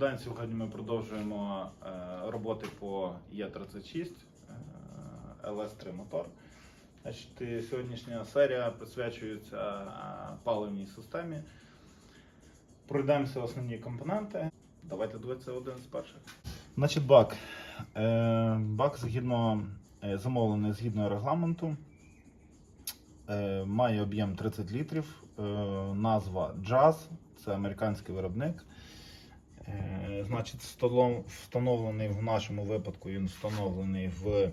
день. Сьогодні ми продовжуємо е, роботи по Е36 е, LS3 мотор. Значить, сьогоднішня серія присвячується е, паливній системі. Пройдемося основні компоненти. Давайте дивитися один з перших. Значить, бак. Е, бак згідно замовлений згідно регламенту. Має об'єм 30 літрів. Назва Jazz, це американський виробник. Е, значить, столом- встановлений в нашому випадку він встановлений в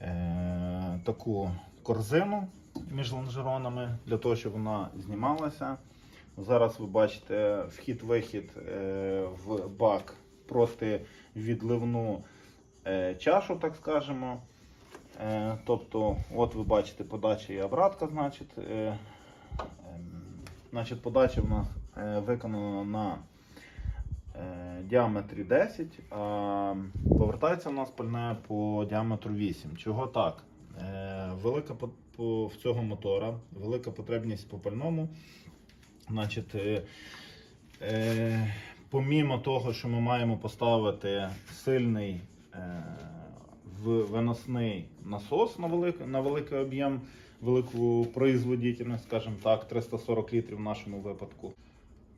е, таку корзину між лонжеронами для того, щоб вона знімалася. Зараз ви бачите вхід-вихід е, в бак проти відливну е, чашу, так скажемо. Е, Тобто, от ви бачите подача і обратка, значить. Е, ем, Значить, подача в нас е, виконана на е, діаметрі 10, а повертається в нас пальне по діаметру 8. Чого так? Е, Велика по, в цього мотора, велика потребність по пальному. Значить, е, е, помімо того, що ми маємо поставити сильний е, виносний насос на, велик, на великий об'єм, велику производительність, скажімо так, 340 літрів в нашому випадку.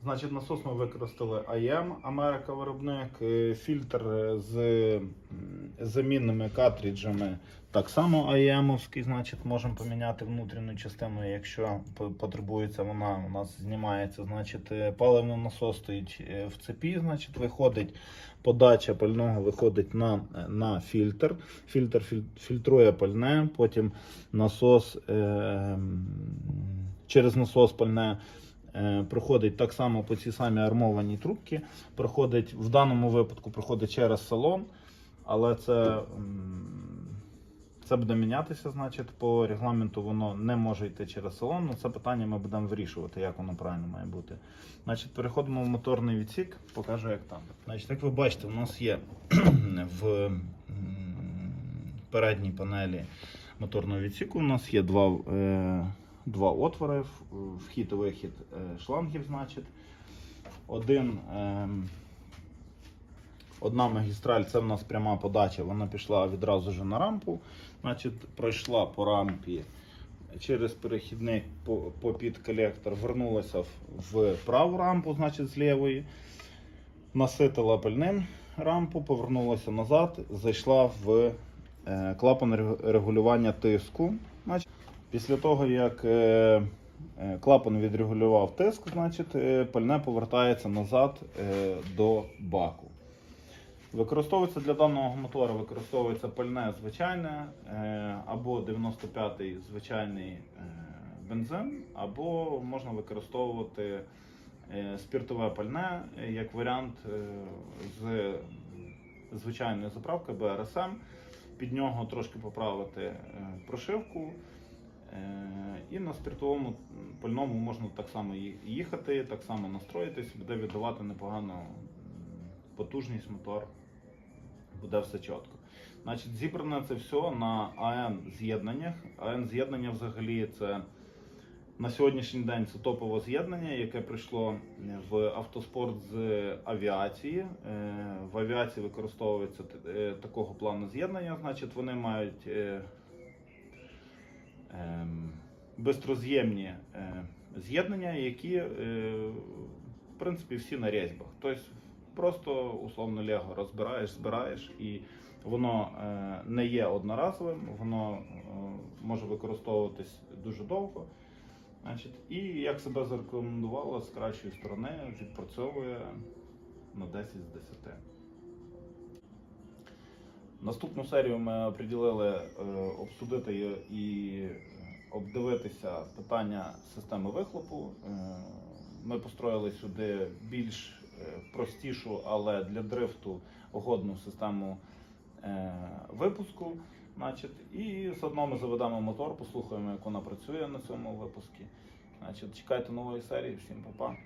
Значить, насос ми використали АЕМ, Америка виробник, фільтр з замінними картриджами. Так само АЕМовський, значить, можемо поміняти внутрішню частину, якщо потребується, вона у нас знімається. Значить, е, паливний насос стоїть е, в цепі, значить, виходить подача пального виходить на, на фільтр. Фільтр фільтрує пальне, потім насос е, через насос пальне проходить так само по цій самій армованій трубці. Проходить в даному випадку проходить через салон, але це, це буде мінятися. Значить, по регламенту воно не може йти через салон. Ну, це питання ми будемо вирішувати, як воно правильно має бути. Значить, переходимо в моторний відсік, покажу, як там. Значить, як ви бачите, у нас є в передній панелі моторного відсіку. У нас є два, е, два отвори, вхід і вихід е, шлангів, значить. Один, ем, одна магістраль це в нас пряма подача, вона пішла відразу ж на рампу. Значить, пройшла по рампі через перехідник по, по колектор, вернулася в, в праву рампу, значить, з лівої, наситила пальним рампу, повернулася назад, зайшла в е, клапан регулювання тиску. Значить, після того, як е, е, клапан відрегулював тиск, значить, е, пальне повертається назад до баку. Використовується для даного мотора використовується пальне звичайне або 95-й звичайний бензин, або можна використовувати спіртове пальне як варіант з звичайної заправки БРСМ. Під нього трошки поправити прошивку. І на спиртовому пальному можна так само їхати, так само настроїтись, буде віддавати непогану потужність мотор буде все чітко. Значить, зібране це все на АН з'єднаннях. АН з'єднання взагалі це на сьогоднішній день це топове з'єднання, яке прийшло в автоспорт з авіації. Е, В авіації використовується е, такого плану з'єднання. Значить, вони мають е, ем, бистроз'ємні е, з'єднання, які е, в принципі всі на різьбах. Тобто просто условно Лего розбираєш, збираєш, і воно е, не є одноразовим, воно може використовуватись дуже довго. Значить, і як себе зарекомендувало з кращої сторони, відпрацьовує на 10 з 10. Наступну серію ми приділили обсудити і обдивитися питання системи вихлопу. Е, Ми построїли сюди більш е, простішу, але для дрифту угодну систему е, випуску. Значить, і заодно ми заведемо мотор, послухаємо, як вона працює на цьому випуску. Значить, чекайте нової серії. Всім па-па.